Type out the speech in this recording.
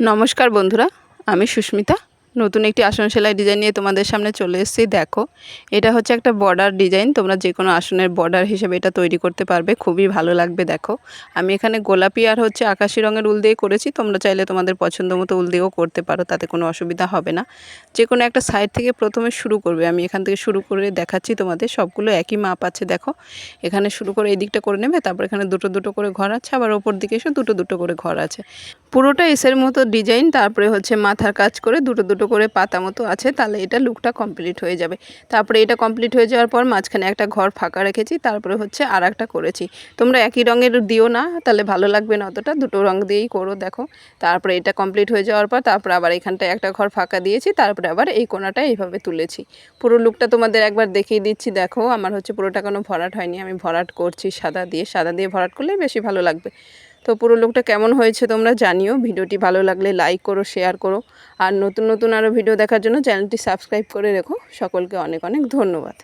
নমস্কার বন্ধুরা, আমি সুস্মিতা। নতুন একটি আসন সেলাই ডিজাইন নিয়ে তোমাদের সামনে চলে এসেছি। দেখো, এটা হচ্ছে একটা বর্ডার ডিজাইন তোমরা যে কোনো আসনের বর্ডার হিসেবে এটা তৈরি করতে পারবে। খুবই ভালো লাগবে, দেখো। আমি এখানে গোলাপি আর হচ্ছে আকাশি রঙের উল দিয়ে করেছি। তোমরা চাইলে তোমাদের পছন্দ মতো উল দিয়েও করতে পারো, তাতে কোনো অসুবিধা হবে না। যে কোনো একটা সাইড থেকে প্রথমে শুরু করবে। আমি এখান থেকে শুরু করে দেখাচ্ছি তোমাদের। সবগুলো একই মাপ আছে, দেখো। এখানে শুরু করে এই দিকটা করে নেবে, তারপর এখানে দুটো দুটো করে ঘর আছে, আবার ওপর দিকে এসে দুটো দুটো করে ঘর আছে। পুরোটা এসের মতো ডিজাইন, তারপরে হচ্ছে মাথার কাজ করে দুটো দুটো করে পাতা মতো আছে, তাহলে এটা লুকটা কমপ্লিট হয়ে যাবে। তারপরে এটা কমপ্লিট হয়ে যাওয়ার পর মাঝখানে একটা ঘর ফাঁকা রেখেছি, তারপরে হচ্ছে আর একটা করেছি। তোমরা একই রঙের দিও না, তাহলে ভালো লাগবে না অতটা, দুটো রঙ দিয়েই করো, দেখো। তারপরে এটা কমপ্লিট হয়ে যাওয়ার পর তারপরে আবার এখানটায় একটা ঘর ফাঁকা দিয়েছি, তারপরে আবার এই কোনাটা এইভাবে তুলেছি। পুরো লুকটা তোমাদের একবার দেখিয়ে দিচ্ছি, দেখো। আমার হচ্ছে পুরোটা কোনো ভরাট হয়নি, আমি ভরাট করছি সাদা দিয়ে। সাদা দিয়ে ভরাট করলে বেশি ভালো লাগবে। তো পুরো লোকটা কেমন হয়েছে তোমরা জানিও। ভিডিওটি ভালো লাগলে লাইক করো শেয়ার করো। আর নতুন নতুন আরও ভিডিও দেখার জন্য চ্যানেলটি সাবস্ক্রাইব করে রেখো। সকলকে অনেক অনেক ধন্যবাদ।